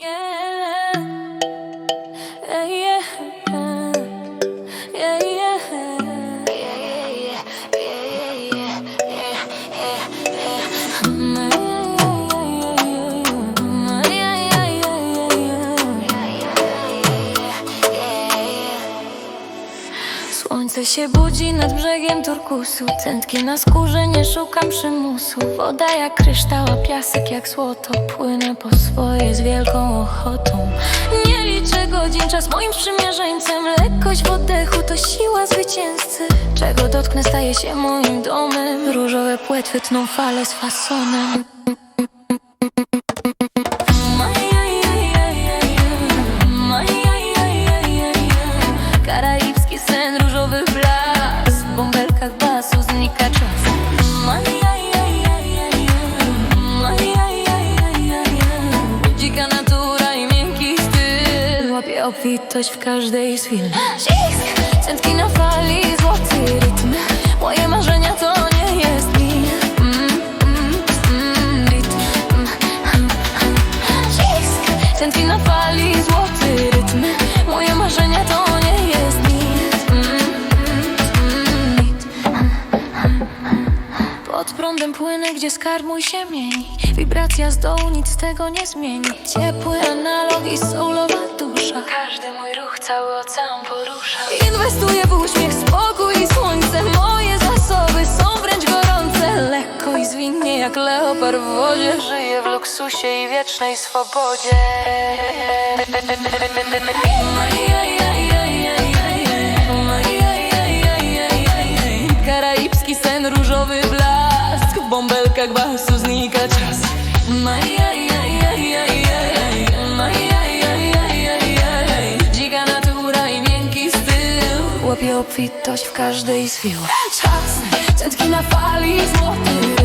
Yeah. Słońce się budzi nad brzegiem turkusu. Tętki na skórze, nie szukam przymusu. Woda jak kryształ, a piasek jak złoto. Płynę po swoje z wielką ochotą. Nie liczę godzin, czas moim sprzymierzeńcem. Lekkość w oddechu to siła zwycięzcy. Czego dotknę staje się moim domem. Różowe płetwy tną fale z fasonem różowy blask W bąbelkach basu znika czas. Dzika natura i miękki styl. Łapie obfitość w każdej z chwil. Centki na fali, złoty rytm. Moje marzenia to nie jest mit mm, mm, mm, centki na fali, złoty prądem płynę, gdzie skarb mój się mieni. Wibracja z dołu, nic z tego nie zmieni. Ciepły analog i soulowa dusza. Każdy mój ruch, cały ocean porusza. Inwestuję w uśmiech, spokój i słońce. Moje zasoby są wręcz gorące. Lekko i zwinnie jak leopard w wodzie. Żyję w luksusie i wiecznej swobodzie Bąbelkach basu znika czas. Dzika natura i miękki styl. Łapie obfitość w każdej z chwil Czas, centki na fali, złoty. rytm Moje marzenia